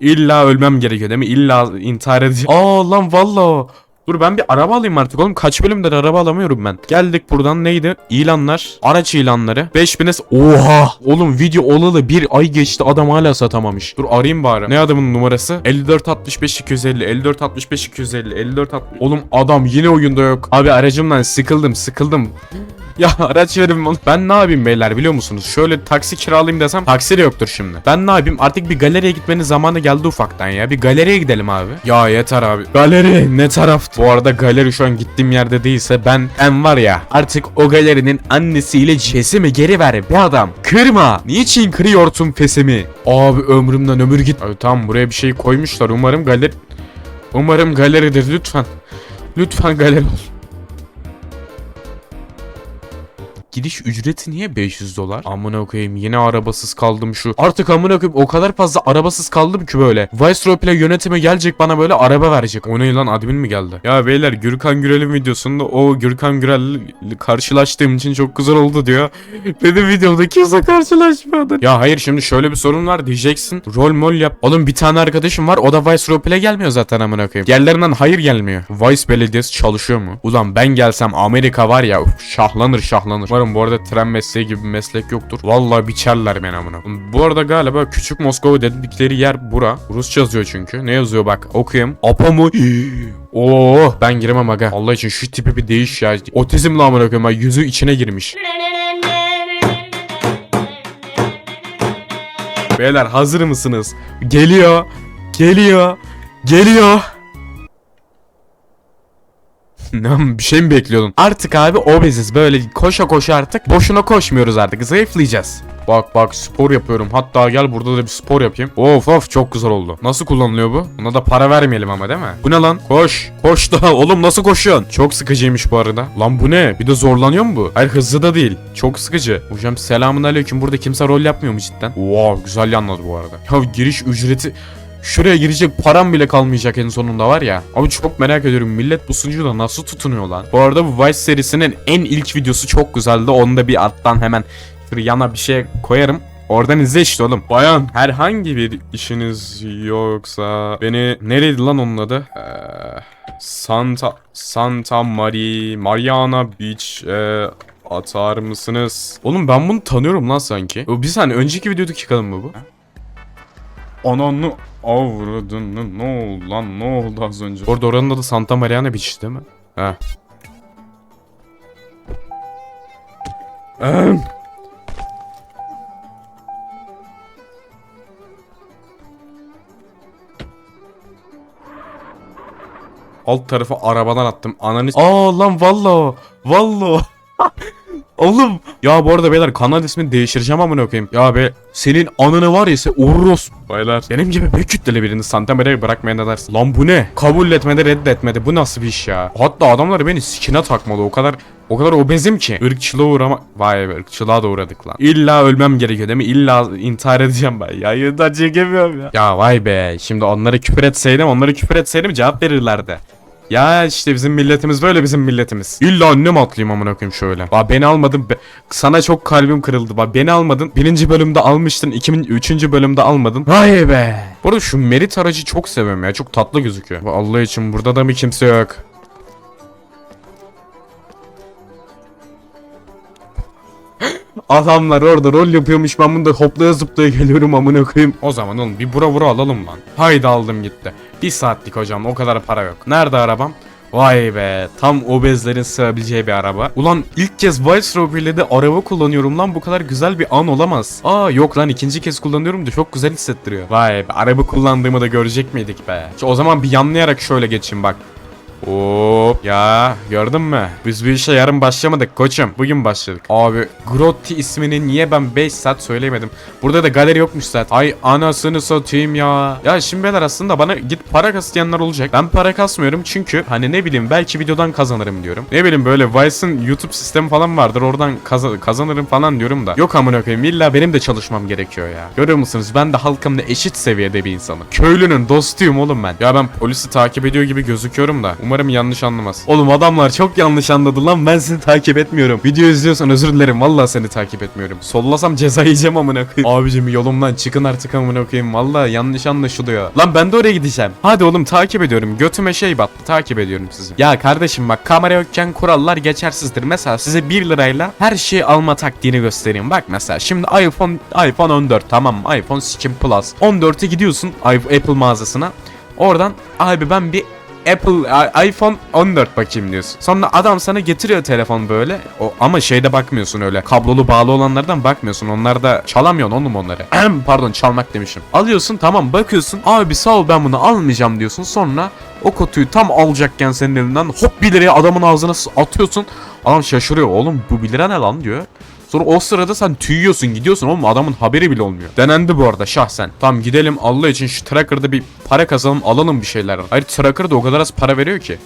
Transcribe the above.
İlla ölmem gerekiyor değil mi? İlla intihar edeceğim. Aa lan valla. Dur ben bir araba alayım artık oğlum. Kaç bölümdür araba alamıyorum ben. Geldik buradan neydi? İlanlar. Araç ilanları. 5000 es... Oha! Oğlum video olalı bir ay geçti adam hala satamamış. Dur arayayım bari. Ne adamın numarası? 54 65 250 54 65 250 54 60... Oğlum adam yine oyunda yok. Abi aracımdan sıkıldım sıkıldım. Ya araç verin bana. Ben ne yapayım beyler biliyor musunuz? Şöyle taksi kiralayayım desem taksi de yoktur şimdi. Ben ne yapayım? Artık bir galeriye gitmenin zamanı geldi ufaktan ya. Bir galeriye gidelim abi. Ya yeter abi. Galeri ne taraf? Bu arada galeri şu an gittiğim yerde değilse ben en var ya. Artık o galerinin annesiyle fesimi geri ver be adam. Kırma. Niçin kırıyorsun fesimi? Abi ömrümden ömür git. Abi tamam buraya bir şey koymuşlar. Umarım galeri... Umarım galeridir lütfen. Lütfen galeri ol. Gidiş ücreti niye 500 dolar? Amına koyayım yine arabasız kaldım şu. Artık amına koyayım o kadar fazla arabasız kaldım ki böyle. Vice Roleplay yönetimi gelecek bana böyle araba verecek. O ne lan admin mi geldi? Ya beyler Gürkan Gürel'in videosunda o Gürkan Gürel'le karşılaştığım için çok güzel oldu diyor. Benim videomda kimse karşılaşmadı. Ya hayır şimdi şöyle bir sorun var diyeceksin. Rol mol yap. Oğlum bir tane arkadaşım var o da Vice Roleplay gelmiyor zaten amına koyayım. Yerlerinden hayır gelmiyor. Vice Belediyesi çalışıyor mu? Ulan ben gelsem Amerika var ya şahlanır şahlanır. Umarım bu arada tren mesleği gibi bir meslek yoktur. Vallahi biçerler beni amına. Bu arada galiba küçük Moskova dedikleri yer bura. Rusça yazıyor çünkü. Ne yazıyor bak okuyayım. Apa mı? Oo ben giremem aga. Allah için şu tipi bir değiş ya. Otizmle amına koyayım. Yüzü içine girmiş. Beyler hazır mısınız? Geliyor. Geliyor. Geliyor. Ne bir şey mi bekliyordun? Artık abi obeziz böyle koşa koşa artık boşuna koşmuyoruz artık zayıflayacağız. Bak bak spor yapıyorum hatta gel burada da bir spor yapayım. Of of çok güzel oldu. Nasıl kullanılıyor bu? Buna da para vermeyelim ama değil mi? Bu ne lan? Koş. Koş da oğlum nasıl koşuyorsun? Çok sıkıcıymış bu arada. Lan bu ne? Bir de zorlanıyor mu bu? Hayır hızlı da değil. Çok sıkıcı. Hocam selamun aleyküm burada kimse rol yapmıyor mu cidden? Wow güzel anladı bu arada. Ya giriş ücreti Şuraya girecek param bile kalmayacak en sonunda var ya. Abi çok merak ediyorum millet bu sunucuda nasıl tutunuyor lan. Bu arada bu Vice serisinin en ilk videosu çok güzeldi. Onu da bir alttan hemen şuraya yana bir şey koyarım. Oradan izle işte oğlum. Bayan herhangi bir işiniz yoksa beni nereydi lan onun adı? Ee, Santa Santa Maria Mariana Beach ee, atar mısınız? Oğlum ben bunu tanıyorum lan sanki. Bir saniye önceki videodaki kadın mı bu? Ananı avradını ne oldu lan ne oldu az önce? Orada oranın adı Santa Mariana Beach değil mi? He. Ehm. Alt tarafı arabadan attım. Ananı... Aa lan valla. Valla. Oğlum ya bu arada beyler kanal ismini değiştireceğim amına koyayım. Ya be senin anını var ya sen Urros. Beyler benim gibi büyük kütleli birini Santamera'ya bırakmaya ne dersin? Lan bu ne? Kabul etmedi reddetmedi. Bu nasıl bir iş ya? Hatta adamlar beni sikine takmadı. O kadar o kadar obezim ki. Irkçılığa uğrama... Vay be ırkçılığa da uğradık lan. İlla ölmem gerekiyor değil mi? İlla intihar edeceğim ben. Yayında çekemiyorum ya. Ya vay be. Şimdi onları küfür etseydim onları küfür etseydim cevap verirlerdi. Ya işte bizim milletimiz böyle bizim milletimiz. İlla annem atlayayım amına koyayım şöyle. Ba beni almadın. Be sana çok kalbim kırıldı. Ba beni almadın. Birinci bölümde almıştın. 2003. bölümde almadın. Vay be. Bu arada şu Merit aracı çok seviyorum ya. Çok tatlı gözüküyor. Ba Allah için burada da mı kimse yok? Adamlar orada rol yapıyormuş ben bunda hoplaya zıplaya geliyorum amına koyayım. O zaman oğlum bir bura vura alalım lan. Haydi aldım gitti. Bir saatlik hocam o kadar para yok. Nerede arabam? Vay be tam obezlerin sığabileceği bir araba. Ulan ilk kez Vice Roleplay'de araba kullanıyorum lan bu kadar güzel bir an olamaz. Aa yok lan ikinci kez kullanıyorum da çok güzel hissettiriyor. Vay be araba kullandığımı da görecek miydik be. O zaman bir yanlayarak şöyle geçeyim bak. Hop ya gördün mü? Biz bu işe yarın başlamadık koçum. Bugün başladık. Abi Grotti ismini niye ben 5 saat söylemedim. Burada da galeri yokmuş zaten. Ay anasını satayım ya. Ya şimdi beyler aslında bana git para kas diyenler olacak. Ben para kasmıyorum çünkü hani ne bileyim belki videodan kazanırım diyorum. Ne bileyim böyle Vice'ın YouTube sistemi falan vardır oradan kaza- kazanırım falan diyorum da. Yok amına koyayım illa benim de çalışmam gerekiyor ya. Görüyor musunuz ben de halkımla eşit seviyede bir insanım. Köylünün dostuyum oğlum ben. Ya ben polisi takip ediyor gibi gözüküyorum da. Umarım umarım yanlış anlamaz. Oğlum adamlar çok yanlış anladı lan ben seni takip etmiyorum. Video izliyorsan özür dilerim vallahi seni takip etmiyorum. Sollasam ceza yiyeceğim amına koyayım. Abicim yolumdan çıkın artık amına koyayım. Vallahi yanlış anlaşılıyor. Lan ben de oraya gideceğim. Hadi oğlum takip ediyorum. Götüme şey battı. Takip ediyorum sizi. Ya kardeşim bak kamera yokken kurallar geçersizdir. Mesela size 1 lirayla her şeyi alma taktiğini göstereyim. Bak mesela şimdi iPhone iPhone 14 tamam mı? iPhone 8 Plus. 14'e gidiyorsun Apple mağazasına. Oradan abi ben bir Apple iPhone 14 bakayım diyorsun. Sonra adam sana getiriyor telefon böyle. O ama şeyde bakmıyorsun öyle. Kablolu bağlı olanlardan bakmıyorsun. Onlar da çalamıyorsun oğlum onları. Pardon çalmak demişim. Alıyorsun tamam bakıyorsun. Abi sağ ol ben bunu almayacağım diyorsun. Sonra o kutuyu tam alacakken senin elinden hop 1 liraya adamın ağzına atıyorsun. Adam şaşırıyor. Oğlum bu 1 lira ne lan diyor. Sonra o sırada sen tüyüyorsun gidiyorsun oğlum adamın haberi bile olmuyor. Denendi bu arada şahsen. Tamam gidelim Allah için şu tracker'da bir para kazanalım alalım bir şeyler. Hayır tracker da o kadar az para veriyor ki.